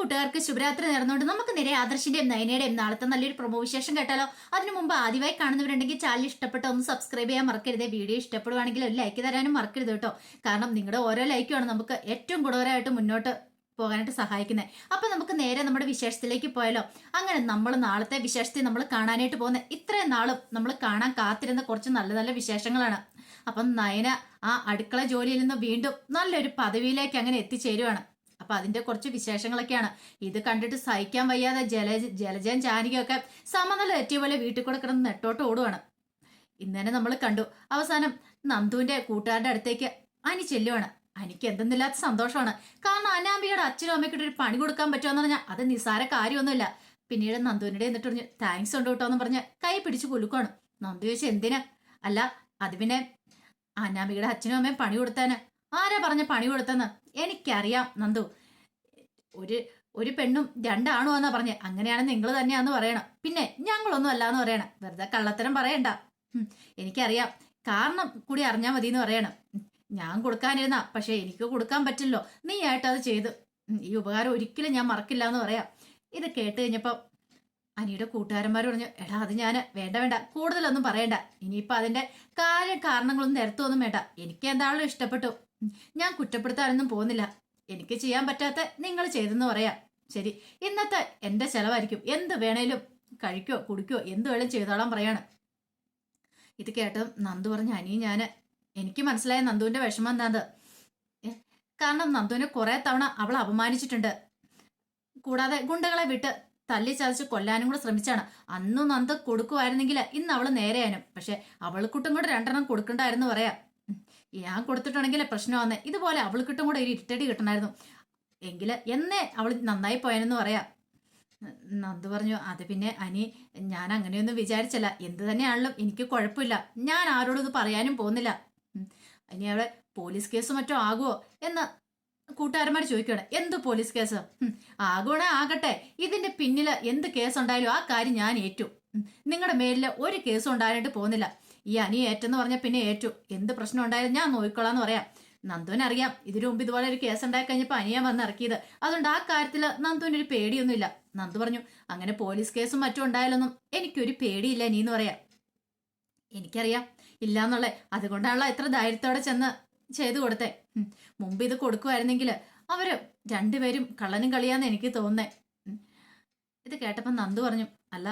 കൂട്ടുകാർക്ക് ശുഭരാത്രി നേർന്നുകൊണ്ട് നമുക്ക് നേരെ ആദർശിന്റെയും നയനയുടെയും നാളത്തെ നല്ലൊരു പ്രമോ വിശേഷം കേട്ടാലോ? അതിനു മുമ്പ് ആദ്യമായി കാണുന്നവരുണ്ടെങ്കിൽ ചാനൽ ഇഷ്ടപ്പെട്ടോ ഒന്ന് സബ്സ്ക്രൈബ് ചെയ്യാൻ മറക്കരുത്. വീഡിയോ ഇഷ്ടപ്പെടുവാണെങ്കിൽ ഒരു ലൈക്ക് തരാനും മറക്കരുത് കേട്ടോ. കാരണം നിങ്ങളുടെ ഓരോ ലൈക്കുമാണ് നമുക്ക് ഏറ്റവും ഗുണകരമായിട്ട് മുന്നോട്ട് പോകാനായിട്ട് സഹായിക്കുന്നത് അപ്പൊ നമുക്ക് നേരെ നമ്മുടെ വിശേഷത്തിലേക്ക് പോയാലോ? അങ്ങനെ നമ്മൾ നാളത്തെ വിശേഷത്തിൽ നമ്മൾ കാണാനായിട്ട് പോകുന്ന ഇത്രയും നാളും നമ്മൾ കാണാൻ കാത്തിരുന്ന കുറച്ച് നല്ല നല്ല വിശേഷങ്ങളാണ്. അപ്പം നയന ആ അടുക്കള ജോലിയിൽ നിന്ന് വീണ്ടും നല്ലൊരു പദവിയിലേക്ക് അങ്ങനെ എത്തിച്ചേരുവാണ്. അപ്പൊ അതിന്റെ കുറച്ച് വിശേഷങ്ങളൊക്കെയാണ്. ഇത് കണ്ടിട്ട് സഹിക്കാൻ വയ്യാതെ ജല ജലജൻ ജാനകിയൊക്കെ സമനില എത്തിയ പോലെ വീട്ടിൽ കൂടെ കിടന്ന് നെട്ടോട്ട് ഓടുവാണ്. ഇന്നലെ നമ്മൾ കണ്ടു. അവസാനം നന്ദുവിന്റെ കൂട്ടുകാരുടെ അടുത്തേക്ക് അനി ചെല്ലുവാണ്. അനിക്ക് എന്തെന്നില്ലാത്ത സന്തോഷമാണ്. കാരണം അനാമ്പിയുടെ അച്ഛനും അമ്മയ്ക്കിട്ട് ഒരു പണി കൊടുക്കാൻ പറ്റുമെന്ന് പറഞ്ഞാൽ അത് നിസാര കാര്യമൊന്നുമില്ല. പിന്നീട് നന്ദുവിനിടെ എന്നിട്ട് പറഞ്ഞു താങ്ക്സ് ഉണ്ട് കേട്ടോ എന്ന് പറഞ്ഞ് കൈ പിടിച്ച് കുലുക്കാണ് നന്ദു ചോദിച്ചു എന്തിനാ? അല്ല അത് പിന്നെ അനാമികയുടെ അച്ഛനും അമ്മയും പണി കൊടുത്താന് ആരാ പറഞ്ഞ പണി കൊടുത്തെന്ന് എനിക്കറിയാം നന്ദു. ഒരു ഒരു പെണ്ണും രണ്ടാണോ എന്നാ പറഞ്ഞത് അങ്ങനെയാണ് നിങ്ങൾ തന്നെയാന്ന് പറയണം. പിന്നെ ഞങ്ങളൊന്നും അല്ലാന്ന് പറയണം. വെറുതെ കള്ളത്തരം പറയണ്ട. എനിക്കറിയാം. കാരണം കൂടി അറിഞ്ഞാൽ മതി എന്ന് പറയണം ഞാൻ കൊടുക്കാനിരുന്ന പക്ഷെ എനിക്ക് കൊടുക്കാൻ പറ്റില്ലോ നീ ആയിട്ട് അത് ചെയ്തു. ഈ ഉപകാരം ഒരിക്കലും ഞാൻ മറക്കില്ല എന്ന് പറയാം. ഇത് കേട്ട് കഴിഞ്ഞപ്പോ അനിയുടെ കൂട്ടുകാരന്മാർ പറഞ്ഞു എടാ അത് ഞാൻ വേണ്ട വേണ്ട കൂടുതലൊന്നും പറയണ്ട. ഇനിയിപ്പൊ അതിന്റെ കാര്യ കാരണങ്ങളൊന്നും നിരത്തൊന്നും വേണ്ട. എനിക്ക് എന്താണല്ലോ ഇഷ്ടപ്പെട്ടു. ഞാൻ കുറ്റപ്പെടുത്താനൊന്നും പോകുന്നില്ല. എനിക്ക് ചെയ്യാൻ പറ്റാത്ത നിങ്ങൾ ചെയ്തെന്ന് പറയാം. ശരി ഇന്നത്തെ എന്റെ ചെലവായിരിക്കും. എന്ത് വേണേലും കഴിക്കോ കുടിക്കോ എന്ത് വേണേലും ചെയ്തോളാൻ പറയാണ്. ഇത് കേട്ട് നന്ദു പറഞ്ഞു അനി ഞാൻ എനിക്ക് മനസ്സിലായ നന്ദുവിന്റെ വിഷമം എന്താത് കാരണം നന്ദുവിനെ കുറെ തവണ അവൾ അപമാനിച്ചിട്ടുണ്ട്. കൂടാതെ ഗുണ്ടകളെ വിട്ട് തല്ലി ചതച്ച് കൊല്ലാനും കൂടെ ശ്രമിച്ചാണ്. അന്നും നന്ദ കൊടുക്കുമായിരുന്നെങ്കിൽ ഇന്ന് അവൾ നേരെയാനും. പക്ഷെ അവൾക്കുട്ടും കൂടെ രണ്ടെണ്ണം കൊടുക്കണ്ടായിരുന്നു പറയാം. ഞാൻ കൊടുത്തിട്ടുണ്ടെങ്കിൽ പ്രശ്നമാന്ന്. ഇതുപോലെ അവൾക്കിട്ടും കൂടെ ഒരു ഇരട്ടടി കിട്ടണമായിരുന്നു എങ്കിൽ എന്നേ അവൾ നന്നായി പോയെന്ന് പറയാം. നന്ദു പറഞ്ഞു അത് പിന്നെ അനി ഞാൻ അങ്ങനെയൊന്നും വിചാരിച്ചല്ല. എന്ത് തന്നെയാണല്ലോ എനിക്ക് കുഴപ്പമില്ല. ഞാൻ ആരോടും ഇത് പറയാനും പോകുന്നില്ല. ഇനി അവിടെ പോലീസ് കേസ് മറ്റോ ആകുമോ എന്ന് കൂട്ടുകാരന്മാർ ചോദിക്കുകയാണ് എന്ത് പോലീസ് കേസ്? ഉം. ആകുവാണേ ആകട്ടെ ഇതിന്റെ പിന്നിൽ എന്ത് കേസ് ഉണ്ടായാലും ആ കാര്യം ഞാൻ ഏറ്റു. നിങ്ങളുടെ മേലിൽ ഒരു കേസും ഉണ്ടാകാനായിട്ട് പോകുന്നില്ല. ഈ അനി ഏറ്റെന്ന് പറഞ്ഞ പിന്നെ ഏറ്റു. എന്ത് പ്രശ്നം ഉണ്ടായാലും ഞാൻ നോക്കിക്കൊള്ളാന്ന് പറയാം. നന്ദുവിന് അറിയാം ഇതിനു മുമ്പ് ഇതുപോലെ ഒരു കേസ് ഉണ്ടായി കഴിഞ്ഞപ്പോൾ അനിയാൻ വന്ന് ഇറക്കിയത്. അതുകൊണ്ട് ആ കാര്യത്തിൽ നന്ദുവിന് ഒരു പേടിയൊന്നുമില്ല. നന്ദു പറഞ്ഞു അങ്ങനെ പോലീസ് കേസും മറ്റും ഉണ്ടായാലൊന്നും എനിക്കൊരു പേടിയില്ല നീ എന്ന് പറയാം. എനിക്കറിയാം ഇല്ലാന്നുള്ളേ. അതുകൊണ്ടാണല്ലോ ഇത്ര ധൈര്യത്തോടെ ചെന്ന് ചെയ്തു കൊടുത്തേ. മുമ്പ് ഇത് കൊടുക്കുമായിരുന്നെങ്കിൽ അവർ രണ്ടുപേരും കള്ളനും കളിയാന്ന് എനിക്ക് തോന്നേ ഇത് കേട്ടപ്പോൾ നന്ദു പറഞ്ഞു അല്ല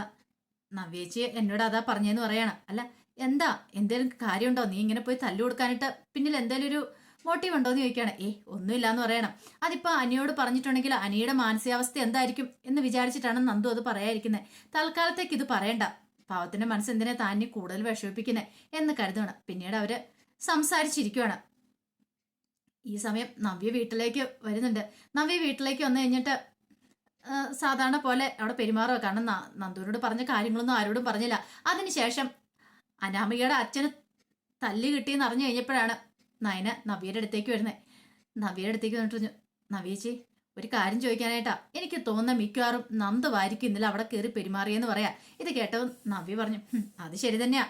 നവ്യേച്ചി എന്നോട് അതാ പറഞ്ഞെന്ന് പറയണം. അല്ല എന്താ? എന്തേലും കാര്യമുണ്ടോ? നീ ഇങ്ങനെ പോയി തല്ലു കൊടുക്കാനിട്ട് പിന്നിൽ എന്തേലും ഒരു മോട്ടീവ് ഉണ്ടോ എന്ന് ചോദിക്കുകയാണ് ഏ ഒന്നുമില്ല എന്ന് പറയണം. അതിപ്പോൾ അനിയോട് പറഞ്ഞിട്ടുണ്ടെങ്കിൽ അനിയുടെ മാനസികാവസ്ഥ എന്തായിരിക്കും എന്ന് വിചാരിച്ചിട്ടാണ് നന്ദു അത് പറയാതിരിക്കുന്നത് തൽക്കാലത്തേക്ക് ഇത് പറയണ്ട. പാവത്തിന്റെ മനസ്സ് എന്തിനാ താന്നി കൂടുതൽ വിഷമിപ്പിക്കുന്നത് എന്ന് കരുതണം പിന്നീട് അവർ സംസാരിച്ചിരിക്കുവാണ്. ഈ സമയം നവ്യ വീട്ടിലേക്ക് വരുന്നുണ്ട്. നവ്യ വീട്ടിലേക്ക് വന്നു കഴിഞ്ഞിട്ട് സാധാരണ പോലെ അവിടെ പെരുമാറുക കാരണം നന്ദുവിനോട് പറഞ്ഞ കാര്യങ്ങളൊന്നും ആരോടും പറഞ്ഞില്ല. അതിനുശേഷം അനാമികയുടെ അച്ഛന് തല്ല് കിട്ടിയെന്ന് അറിഞ്ഞു കഴിഞ്ഞപ്പോഴാണ് നയന നവ്യയുടെ അടുത്തേക്ക് വരുന്നത് നവ്യയുടെ അടുത്തേക്ക് വന്നിട്ട് പറഞ്ഞു നവ്യേച്ചി ഒരു കാര്യം ചോദിക്കാനായിട്ടാ. എനിക്ക് തോന്നുന്ന മിക്കവാറും നന്ദ് നന്ദുവായിരിക്കും ഇന്നലെ അവിടെ കയറി പെരുമാറിയെന്ന് പറയാ. ഇത് കേട്ടവും നവ്യ പറഞ്ഞു "ഹും, അത് ശരി തന്നെയാ.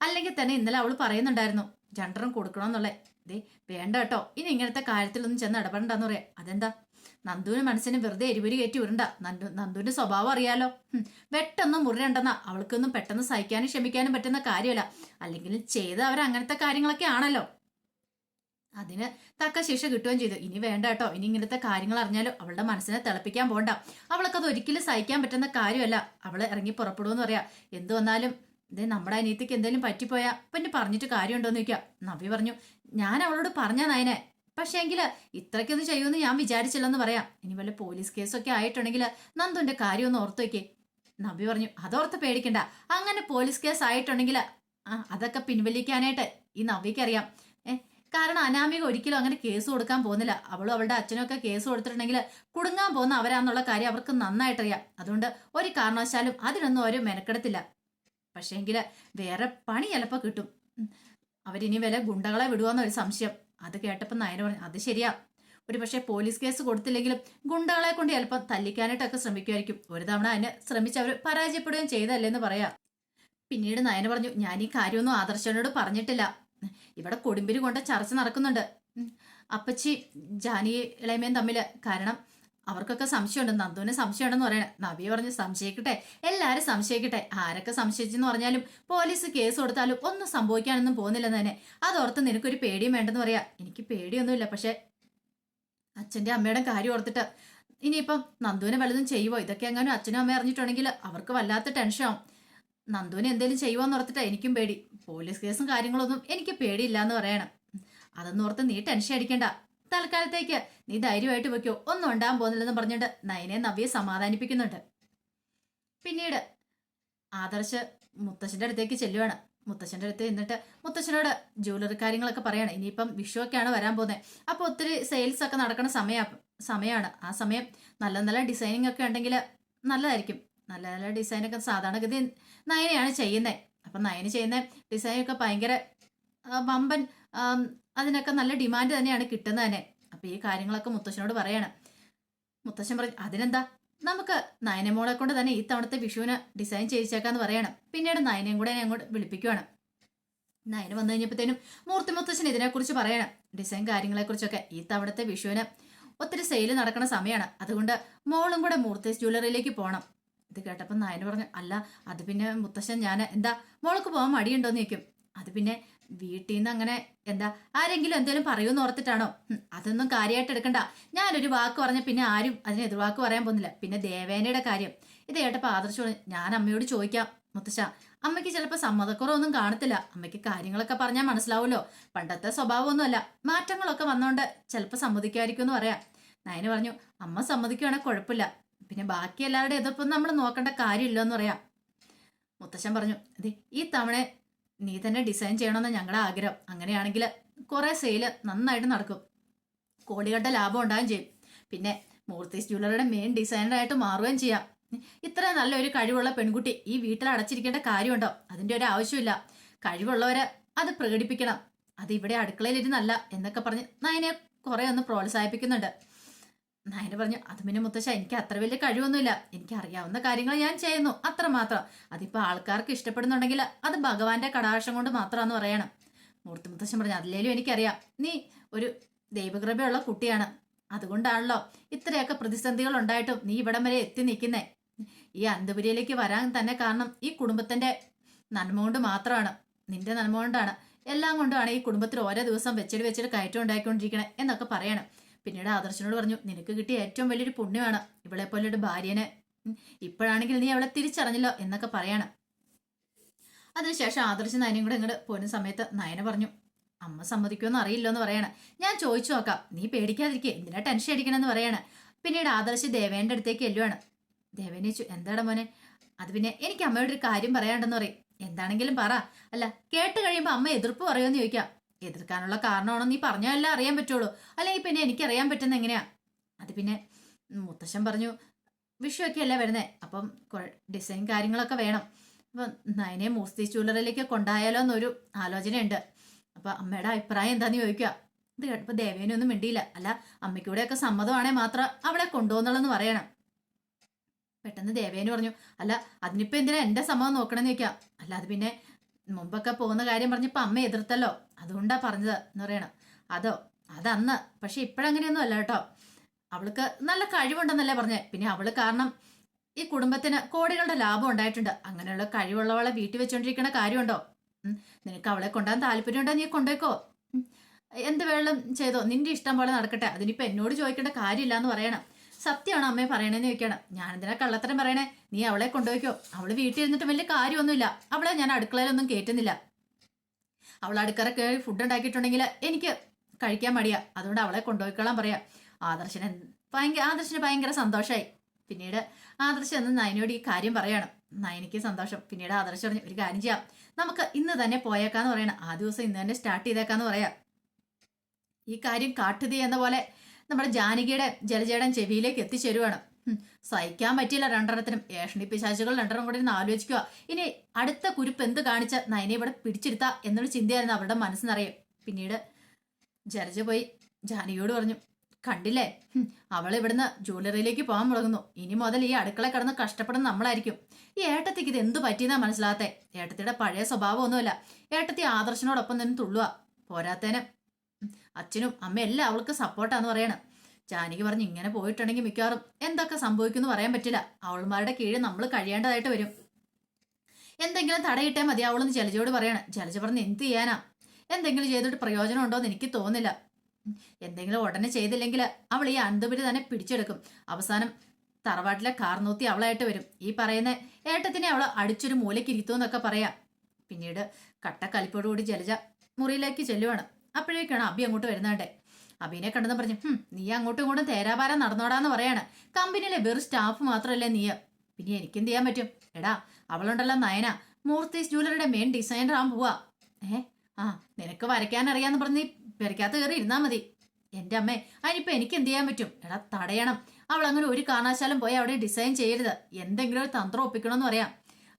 അല്ലെങ്കിൽ തന്നെ ഇന്നലെ അവൾ പറയുന്നുണ്ടായിരുന്നു രണ്ടെണ്ണം കൊടുക്കണമെന്നുള്ളേ. ദേ വേണ്ട കേട്ടോ ഇനി ഇങ്ങനത്തെ കാര്യത്തിലൊന്നും ചെന്ന് ഇടപെടണ്ടെന്ന് പറയാം. അതെന്താ? നന്ദുവിന് മനസ്സിന് വെറുതെ എരിവരി കയറ്റി ഉരുണ്ട. നന്ദു നന്ദുവിന്റെ സ്വഭാവം അറിയാലോ. പെട്ടെന്ന് വെട്ടൊന്നും മുറിരണ്ടെന്നാ അവൾക്കൊന്നും പെട്ടെന്ന് സഹിക്കാനും ക്ഷമിക്കാനും പറ്റുന്ന കാര്യമല്ല. അല്ലെങ്കിൽ ചെയ്ത അവർ അങ്ങനത്തെ കാര്യങ്ങളൊക്കെ ആണല്ലോ. അതിന് തക്ക ശിക്ഷ കിട്ടുകയും ചെയ്തു. ഇനി വേണ്ട കേട്ടോ ഇനി ഇങ്ങനത്തെ കാര്യങ്ങൾ അറിഞ്ഞാലും അവളുടെ മനസ്സിനെ തിളപ്പിക്കാൻ പോണ്ട. അവൾക്കത് ഒരിക്കലും സഹിക്കാൻ പറ്റുന്ന കാര്യമല്ല. അവൾ ഇറങ്ങി പുറപ്പെടുമെന്ന് പറയാം. എന്തു വന്നാലും ഇതേ നമ്മുടെ അനിയത്തിക്ക് എന്തെങ്കിലും പറ്റിപ്പോയാ പിന്നെ പറഞ്ഞിട്ട് കാര്യമുണ്ടോന്ന് ചോദിക്കാം. നബി പറഞ്ഞു ഞാൻ അവളോട് പറഞ്ഞ നയനെ. പക്ഷേ എങ്കിൽ ഇത്രയ്ക്കൊന്നും ചെയ്യുമെന്ന് ഞാൻ വിചാരിച്ചില്ലെന്ന് പറയാം. ഇനി വല്ല പോലീസ് കേസൊക്കെ ആയിട്ടുണ്ടെങ്കിൽ നന്ദുന്റെ കാര്യം ഒന്ന് ഓർത്തു വെക്കേ. നബി പറഞ്ഞു അതോർത്ത് പേടിക്കണ്ട. അങ്ങനെ പോലീസ് കേസ് ആയിട്ടുണ്ടെങ്കിൽ ആ അതൊക്കെ പിൻവലിക്കാനായിട്ട് ഈ നബിക്ക് അറിയാം ഏ കാരണം അനാമിക ഒരിക്കലും അങ്ങനെ കേസ് കൊടുക്കാൻ പോകുന്നില്ല. അവളും അവളുടെ അച്ഛനൊക്കെ കേസ് കൊടുത്തിട്ടുണ്ടെങ്കിൽ കുടുങ്ങാൻ പോകുന്ന അവരാന്നുള്ള കാര്യം അവർക്ക് നന്നായിട്ടറിയാം. അതുകൊണ്ട് ഒരു കാരണവശാലും അതിനൊന്നും അവർ മെനക്കെടത്തില്ല. പക്ഷേങ്കിൽ വേറെ പണി ചിലപ്പോൾ കിട്ടും. അവരിനി വില ഗുണ്ടകളെ വിടുവാന്നൊരു സംശയം. അത് കേട്ടപ്പോൾ നയന പറഞ്ഞു അത് ശരിയാ. ഒരു പക്ഷേ പോലീസ് കേസ് കൊടുത്തില്ലെങ്കിലും ഗുണ്ടകളെ കൊണ്ട് ചിലപ്പോൾ തല്ലിക്കാനായിട്ടൊക്കെ ശ്രമിക്കുമായിരിക്കും ഒരു തവണ അതിനെ ശ്രമിച്ച് അവർ പരാജയപ്പെടുകയും ചെയ്തല്ലേന്ന് പറയാം. പിന്നീട് നയന പറഞ്ഞു ഞാൻ ഈ കാര്യമൊന്നും ആദർശനോട് പറഞ്ഞിട്ടില്ല. ഇവിടെ കൊടുമ്പിരി കൊണ്ട് ചർച്ച നടക്കുന്നുണ്ട്. അപ്പച്ചി ജാനി ഇളയമേൻ തമ്മിൽ കാരണം അവർക്കൊക്കെ സംശയമുണ്ട്. നന്ദുവിന് സംശയമുണ്ടെന്ന് പറയണേ. നബി പറഞ്ഞ് സംശയിക്കട്ടെ. എല്ലാവരും സംശയിക്കട്ടെ. ആരൊക്കെ സംശയിച്ചെന്ന് പറഞ്ഞാലും പോലീസ് കേസ് കൊടുത്താലും ഒന്നും സംഭവിക്കാനൊന്നും പോകുന്നില്ലെന്ന് തന്നെ. അതോർത്ത് നിനക്കൊരു പേടിയും വേണ്ടെന്ന് പറയാ. എനിക്ക് പേടിയൊന്നുമില്ല. പക്ഷെ അച്ഛന്റെ അമ്മയുടെ കാര്യം ഓർത്തിട്ട് ഇനിയിപ്പം നന്ദുവിനെ വലുതും ചെയ്യുമോ ഇതൊക്കെ എങ്ങാനും അച്ഛനും അമ്മയും അറിഞ്ഞിട്ടുണ്ടെങ്കിൽ അവർക്ക് വല്ലാത്ത ടെൻഷനാവും നന്ദുവിനെ എന്തെങ്കിലും ചെയ്യുമോന്ന് ഓർത്തിട്ട് എനിക്കും പേടി. പോലീസ് കേസും കാര്യങ്ങളൊന്നും എനിക്ക് പേടിയില്ല എന്ന് പറയണം അതെന്നോർത്ത് നീ ടെൻഷൻ അടിക്കണ്ട. തൽക്കാലത്തേക്ക് നീ ധൈര്യമായിട്ട് വെക്കോ. ഒന്നും ഉണ്ടാകാൻ പോകുന്നില്ലെന്ന് പറഞ്ഞിട്ട് നയനെ നവ്യെ സമാധാനിപ്പിക്കുന്നുണ്ട്. പിന്നീട് ആദർശ് മുത്തശ്ശന്റെ അടുത്തേക്ക് ചെല്ലുവാണ്. മുത്തശ്ശന്റെ അടുത്ത് എന്നിട്ട് മുത്തശ്ശനോട് ജ്വല്ലറി കാര്യങ്ങളൊക്കെ പറയാണ്. ഇനിയിപ്പം വിഷുവൊക്കെയാണ് വരാൻ പോകുന്നത്. അപ്പോൾ ഒത്തിരി സെയിൽസ് ഒക്കെ നടക്കുന്ന സമയ സമയമാണ് ആ സമയം നല്ല നല്ല ഡിസൈനിങ് ഒക്കെ ഉണ്ടെങ്കിൽ നല്ലതായിരിക്കും. നല്ല നല്ല ഡിസൈനൊക്കെ സാധാരണഗതി നയനയാണ് ചെയ്യുന്നത്. അപ്പം നയന് ചെയ്യുന്ന ഡിസൈനൊക്കെ ഭയങ്കര വമ്പൻ അതിനൊക്കെ നല്ല ഡിമാൻഡ് തന്നെയാണ് കിട്ടുന്നത് തന്നെ. അപ്പോൾ ഈ കാര്യങ്ങളൊക്കെ മുത്തശ്ശനോട് പറയണം. മുത്തശ്ശൻ പറഞ്ഞു അതിനെന്താ? നമുക്ക് നയനമോളെ കൊണ്ട് തന്നെ ഈ തവണത്തെ വിഷുവിന് ഡിസൈൻ ചെയ്യിച്ചേക്കാന്ന് പറയണം. പിന്നീട് നയനയും കൂടെ അങ്ങോട്ട് വിളിപ്പിക്കുവാണ്. നയന വന്നു കഴിഞ്ഞപ്പോഴത്തേനും മൂർത്തി മുത്തശ്ശൻ ഇതിനെക്കുറിച്ച് പറയണം. ഡിസൈൻ കാര്യങ്ങളെക്കുറിച്ചൊക്കെ ഈ തവണത്തെ വിഷുവിന് ഒത്തിരി സെയിൽ നടക്കുന്ന സമയമാണ് അതുകൊണ്ട് മോളും കൂടെ മൂർത്തി ജ്വല്ലറിയിലേക്ക് പോകണം ഇത് കേട്ടപ്പോൾ നയന പറഞ്ഞു അല്ല അത് പിന്നെ മുത്തശ്ശൻ ഞാൻ എന്താ മോൾക്ക് പോകാൻ മടിയുണ്ടോന്ന് ചോദിക്കും. അത് പിന്നെ വീട്ടിൽ നിന്ന് അങ്ങനെ എന്താ ആരെങ്കിലും എന്തെങ്കിലും പറയുമെന്ന് ഓർത്തിട്ടാണോ? അതൊന്നും കാര്യമായിട്ട് എടുക്കണ്ട. ഞാനൊരു വാക്ക് പറഞ്ഞ പിന്നെ ആരും അതിന് എതിർവാക്ക് പറയാൻ പോകുന്നില്ല. പിന്നെ ദേവേനയുടെ കാര്യം. ഇത് കേട്ടപ്പോൾ ആദർശോട് ഞാൻ അമ്മയോട് ചോദിക്കാം മുത്തശ്ശ. അമ്മയ്ക്ക് ചിലപ്പോൾ സമ്മതക്കുറവൊന്നും കാണത്തില്ല. അമ്മയ്ക്ക് കാര്യങ്ങളൊക്കെ പറഞ്ഞാൽ മനസ്സിലാവുമല്ലോ. പണ്ടത്തെ സ്വഭാവമൊന്നുമല്ല. മാറ്റങ്ങളൊക്കെ വന്നോണ്ട് ചിലപ്പോൾ സമ്മതിക്കുമായിരിക്കും എന്ന് പറയാം. നയന് പറഞ്ഞു അമ്മ സമ്മതിക്കുവാണെങ്കിൽ കുഴപ്പമില്ല പിന്നെ ബാക്കി എല്ലാവരുടെ എതിർപ്പൊന്നും നമ്മൾ നോക്കേണ്ട കാര്യമില്ലെന്ന് പറയാം. മുത്തശ്ശൻ പറഞ്ഞു അതെ ഈ തവണ നീ തന്നെ ഡിസൈൻ ചെയ്യണമെന്ന് ഞങ്ങളുടെ ആഗ്രഹം. അങ്ങനെയാണെങ്കിൽ കുറെ സെയിൽ നന്നായിട്ട് നടക്കും. കോടികളുടെ ലാഭം ഉണ്ടാകും ചെയ്യും. പിന്നെ മൂർത്തീസ് ജ്വല്ലറിയുടെ മെയിൻ ഡിസൈനറായിട്ട് മാറുകയും ചെയ്യാം. ഇത്ര നല്ലൊരു കഴിവുള്ള പെൺകുട്ടി ഈ വീട്ടിൽ അടച്ചിരിക്കേണ്ട കാര്യമുണ്ടോ? അതിന്റെ ഒരു ആവശ്യമില്ല. കഴിവുള്ളവരെ അത് പ്രകടിപ്പിക്കണം. അത് ഇവിടെ അടുക്കളയിലിരുന്നല്ല എന്നൊക്കെ പറഞ്ഞ് നയനെ കുറെ ഒന്ന് പ്രോത്സാഹിപ്പിക്കുന്നുണ്ട്. നയന പറഞ്ഞു അത് പിന്നെ മുത്തശ്ശ എനിക്ക് അത്ര വലിയ കഴിവൊന്നുമില്ല. എനിക്ക് അറിയാവുന്ന കാര്യങ്ങൾ ഞാൻ ചെയ്യുന്നു അത്ര മാത്രം. അതിപ്പോ ആൾക്കാർക്ക് ഇഷ്ടപ്പെടുന്നുണ്ടെങ്കിൽ അത് ഭഗവാന്റെ കടാക്ഷം കൊണ്ട് മാത്രമാന്ന് പറയണം. മൂർത്തി മുത്തശ്ശൻ പറഞ്ഞു അതിലേലും എനിക്കറിയാം. നീ ഒരു ദൈവകൃപയുള്ള കുട്ടിയാണ്. അതുകൊണ്ടാണല്ലോ ഇത്രയൊക്കെ പ്രതിസന്ധികൾ ഉണ്ടായിട്ടും നീ ഇവിടം വരെ എത്തി നിൽക്കുന്നേ. ഈ അന്തപുരിയിലേക്ക് വരാൻ തന്നെ കാരണം ഈ കുടുംബത്തിന്റെ നന്മ കൊണ്ട് മാത്രമാണ് നിന്റെ നന്മ കൊണ്ടാണ്. എല്ലാം കൊണ്ടുമാണ് ഈ കുടുംബത്തിൽ ഓരോ ദിവസം വെച്ചിട്ട് വെച്ചിട്ട് കയറ്റം ഉണ്ടായിക്കൊണ്ടിരിക്കണേ എന്നൊക്കെ പറയണം. പിന്നീട് ആദർശനോട് പറഞ്ഞു നിനക്ക് കിട്ടിയ ഏറ്റവും വലിയൊരു പുണ്യമാണ് ഇവളെ പോലൊരു ഭാര്യനെ ഇപ്പോഴാണെങ്കിൽ നീ അവളെ തിരിച്ചറിഞ്ഞല്ലോ എന്നൊക്കെ പറയണം. അതിനുശേഷം ആദർശ് നയനും കൂടെ ഇങ്ങോട്ട് പോരുന്ന സമയത്ത് നയന പറഞ്ഞു അമ്മ സമ്മതിക്കുമെന്ന് അറിയില്ല എന്ന് പറയണ. ഞാൻ ചോദിച്ചു നോക്കാം. നീ പേടിക്കാതിരിക്കേ എന്തിനാ ടെൻഷൻ അടിക്കണമെന്ന് പറയണ. പിന്നീട് ആദർശ് ദേവേന്റെ അടുത്തേക്ക് എല്ലുവാണ് ദേവേനെ ചോ എന്താടാ മോനെ? അത് പിന്നെ എനിക്ക് അമ്മയോട് ഒരു കാര്യം പറയാണ്ടെന്ന് പറയും. എന്താണെങ്കിലും പറ. അല്ല കേട്ട് കഴിയുമ്പോൾ അമ്മ എതിർപ്പ് പറയുമെന്ന് ചോദിക്കാം. എതിർക്കാനുള്ള കാരണമാണോ നീ പറഞ്ഞല്ല അറിയാൻ പറ്റുള്ളൂ. അല്ലെങ്കിൽ പിന്നെ എനിക്കറിയാൻ പറ്റുന്ന എങ്ങനെയാ? അത് പിന്നെ മുത്തശ്ശൻ പറഞ്ഞു വിഷുവൊക്കെ അല്ലേ വരുന്നേ? അപ്പം ഡിസൈൻ കാര്യങ്ങളൊക്കെ വേണം. അപ്പം നയനെ മൂസ്തി ജ്വല്ലറിയിലേക്ക് കൊണ്ടായാലോ എന്നൊരു ആലോചനയുണ്ട്. അപ്പം അമ്മയുടെ അഭിപ്രായം എന്താന്ന് ചോദിക്കുക ഇത് കേട്ടപ്പോൾ ദേവേനൊന്നും മിണ്ടിയില്ല. അല്ല അമ്മയ്ക്കൂടെയൊക്കെ സമ്മതമാണേ മാത്രം അവിടെ കൊണ്ടുപോകുന്നുള്ളെന്ന് പറയണം. പെട്ടെന്ന് ദേവേന് പറഞ്ഞു അല്ല അതിനിപ്പോ എന്തിനാ എന്റെ സമ്മതം നോക്കണമെന്ന് ചോദിക്കാം? അല്ല അത് പിന്നെ മുമ്പൊക്കെ പോകുന്ന കാര്യം പറഞ്ഞപ്പോൾ അമ്മ എതിർത്തല്ലോ. അതുകൊണ്ടാ പറഞ്ഞത് എന്ന് പറയണം. അതോ അതന്ന്. പക്ഷെ ഇപ്പോഴങ്ങനെയൊന്നും അല്ല കേട്ടോ. അവൾക്ക് നല്ല കഴിവുണ്ടെന്നല്ലേ പറഞ്ഞേ. പിന്നെ അവൾ കാരണം ഈ കുടുംബത്തിന് കോടികളുടെ ലാഭം ഉണ്ടായിട്ടുണ്ട്. അങ്ങനെയുള്ള കഴിവുള്ളവളെ വീട്ടിൽ വെച്ചോണ്ടിരിക്കണ കാര്യമുണ്ടോ? നിനക്ക് അവളെ കൊണ്ടുപോകാൻ താല്പര്യമുണ്ടോ നീ കൊണ്ടുപോയിക്കോ. എന്ത് വേണം ചെയ്തോ? നിന്റെ ഇഷ്ടം പോലെ നടക്കട്ടെ. അതിനിപ്പോ എന്നോട് ചോദിക്കേണ്ട കാര്യമില്ല എന്ന് പറയണം. സത്യമാണ് അമ്മയെ പറയണേന്ന് ചോദിക്കണം. ഞാൻ എന്തിനാ കള്ളത്തരം പറയണേ? നീ അവളെ കൊണ്ടുപോയിക്കോ. അവൾ വീട്ടിൽ ഇരുന്നിട്ട് വലിയ കാര്യമൊന്നുമില്ല. അവളെ ഞാൻ അടുക്കളയിലൊന്നും കയറ്റുന്നില്ല. അവൾ അടുക്കറ കയറി ഫുഡ് ഉണ്ടാക്കിയിട്ടുണ്ടെങ്കിൽ എനിക്ക് കഴിക്കാൻ മടിയാ. അതുകൊണ്ട് അവളെ കൊണ്ടുപോയിക്കോളാൻ പറയാം. ആദർശന് ഭയങ്കര ആദർശന് ഭയങ്കര സന്തോഷമായി പിന്നീട് ആദർശ് എന്ന് നയനോട് ഈ കാര്യം പറയണം. നയനിക്ക് സന്തോഷം. പിന്നീട് ആദർശ് പറഞ്ഞു ഒരു കാര്യം ചെയ്യാം. നമുക്ക് ഇന്ന് തന്നെ പോയേക്കാന്ന് പറയണം. ആ ദിവസം ഇന്ന് തന്നെ സ്റ്റാർട്ട് ചെയ്തേക്കാന്ന് പറയാം. ഈ കാര്യം കാട്ടുതീ എന്ന പോലെ നമ്മുടെ ജാനകിയുടെ ജലജേടൻ ചെവിയിലേക്ക് എത്തിച്ചേരുവാണ്. സഹിക്കാൻ പറ്റിയില്ല. രണ്ടെണ്ണത്തിനും ഏഷണി പിശാചുകൾ രണ്ടെണ്ണം കൂടി ഇരുന്ന് ആലോചിക്കുക. ഇനി അടുത്ത കുരുപ്പ് എന്ത് കാണിച്ച നയനെ ഇവിടെ പിടിച്ചിരുത്താ എന്നൊരു ചിന്തയായിരുന്നു അവരുടെ മനസ്സിനറിയാം പിന്നീട് ജർജ പോയി ജാനിയോട് പറഞ്ഞു കണ്ടില്ലേ? അവൾ ഇവിടുന്ന് ജ്വല്ലറിയിലേക്ക് പോകാൻ തുടങ്ങുന്നു ഇനി മുതൽ ഈ അടുക്കള കിടന്ന് കഷ്ടപ്പെടുന്ന നമ്മളായിരിക്കും. ഈ ഏട്ടത്തിക്ക് ഇത് എന്ത് പറ്റിയെന്നാ മനസ്സിലാത്തെ ഏട്ടത്തിയുടെ പഴയ സ്വഭാവമൊന്നുമല്ല. ഏട്ടത്തി ആദർശനോടൊപ്പം തന്നെ തുള്ളുക പോരാത്തേന് അച്ഛനും അമ്മയും എല്ലാം അവൾക്ക് സപ്പോർട്ടാന്ന് പറയണം. ജാനകി പറഞ്ഞു ഇങ്ങനെ പോയിട്ടുണ്ടെങ്കിൽ മിക്കവാറും എന്തൊക്കെ സംഭവിക്കുമെന്ന് പറയാൻ പറ്റില്ല. അവൾമാരുടെ കീഴിൽ നമ്മൾ കഴിയേണ്ടതായിട്ട് വരും. എന്തെങ്കിലും തടയിട്ടേ മതി അവളെന്ന് ജലജയോട് പറയാണ്. ജലജ പറഞ്ഞ് എന്ത് ചെയ്യാനാ? എന്തെങ്കിലും ചെയ്തിട്ട് പ്രയോജനം ഉണ്ടോന്ന് എനിക്ക് തോന്നില്ല എന്തെങ്കിലും ഉടനെ ചെയ്തില്ലെങ്കിൽ അവൾ ഈ അന്തുപിടി തന്നെ പിടിച്ചെടുക്കും. അവസാനം തറവാട്ടിലെ കാർ നോത്തി അവളായിട്ട് വരും. ഈ പറയുന്ന ഏട്ടത്തിനെ അവൾ അടിച്ചൊരു മൂലയ്ക്ക് ഇരുത്തുമെന്നൊക്കെ പറയാം. പിന്നീട് കട്ടക്കലിപ്പോടുകൂടി ജലജ മുറിയിലേക്ക് ചെല്ലുവാണ്. അപ്പോഴേക്കാണ് അബി അങ്ങോട്ട് വരുന്നതേ അബിനെ കണ്ടെന്ന് പറഞ്ഞു "ഹും, നീ അങ്ങോട്ടും ഇങ്ങോട്ടും തേരാപാരം നടന്നോടാന്ന് പറയാണ്. കമ്പനിയിലെ വെറും സ്റ്റാഫ് മാത്രമല്ലേ നീ പിന്നെ എനിക്കെന്ത് ചെയ്യാൻ പറ്റും? എടാ അവളുണ്ടല്ലോ നയന. മൂർത്തി ജ്വല്ലറിയുടെ മെയിൻ ഡിസൈനർ ആവാൻ പോവാ. ഏ ആ നിനക്ക് വരയ്ക്കാൻ അറിയാന്ന് പറഞ്ഞ് നീ പെരക്കകത്ത് കയറി ഇരുന്നാ മതി. എന്റെ അമ്മേ അതിനിപ്പോ എനിക്ക് എന്ത് ചെയ്യാൻ പറ്റും? എടാ തടയണം. അവൾ അങ്ങനെ ഒരു കാരണവശാലും പോയി അവിടെ ഡിസൈൻ ചെയ്യരുത്. എന്തെങ്കിലും ഒരു തന്ത്രം ഒപ്പിക്കണമെന്ന് പറയാം.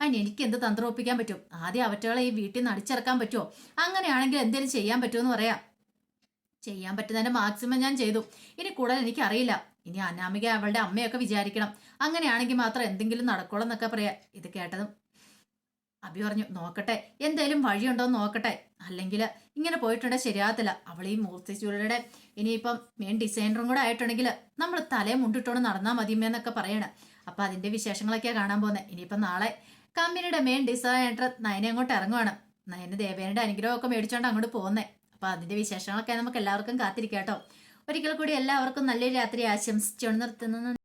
അതിന് എനിക്ക് എന്ത് തന്ത്രം ഒപ്പിക്കാൻ പറ്റും? ആദ്യം അവറ്റകളെ ഈ വീട്ടിൽ നിന്ന് അടിച്ചിറക്കാൻ പറ്റുമോ അങ്ങനെയാണെങ്കിൽ എന്തെങ്കിലും ചെയ്യാൻ പറ്റുമെന്ന് പറയാം. ചെയ്യാൻ പറ്റുന്നതിന്റെ മാക്സിമം ഞാൻ ചെയ്തു. ഇനി കൂടുതൽ എനിക്കറിയില്ല. ഇനി അനാമിക അവളുടെ അമ്മയൊക്കെ വിചാരിക്കണം. അങ്ങനെയാണെങ്കിൽ മാത്രം എന്തെങ്കിലും നടക്കുള്ളൂ എന്നൊക്കെ പറയാ. ഇത് കേട്ടതും അഭി പറഞ്ഞു നോക്കട്ടെ എന്തേലും വഴിയുണ്ടോ നോക്കട്ടെ. അല്ലെങ്കിൽ ഇങ്ങനെ പോയിട്ടുണ്ടെ ശരിയാകത്തില്ല. അവൾ ഈ മൂർത്തി ചൂരയുടെ ഇനിയിപ്പം മെയിൻ ഡിസൈനറും കൂടെ ആയിട്ടുണ്ടെങ്കിൽ നമ്മൾ തലയെ മുണ്ടിട്ടോണ്ട് നടന്നാൽ മതിയെന്നൊക്കെ പറയണേ. അപ്പൊ അതിന്റെ വിശേഷങ്ങളൊക്കെയാണ് കാണാൻ പോകുന്നത് ഇനിയിപ്പം നാളെ കമ്പനിയുടെ മെയിൻ ഡിസൈനർ നയനെ അങ്ങോട്ട് ഇറങ്ങുവാണ്. നയന് ദേവേനയുടെ അനുഗ്രഹമൊക്കെ മേടിച്ചോണ്ട് അങ്ങോട്ട് പോകുന്നേ. അപ്പൊ അതിന്റെ വിശേഷങ്ങളൊക്കെ നമുക്ക് എല്ലാവർക്കും കാത്തിരിക്കാം കേട്ടോ. ഒരിക്കൽ കൂടി എല്ലാവർക്കും നല്ലൊരു രാത്രി ആശംസിച്ചുകൊണ്ട് നിർത്തുന്നു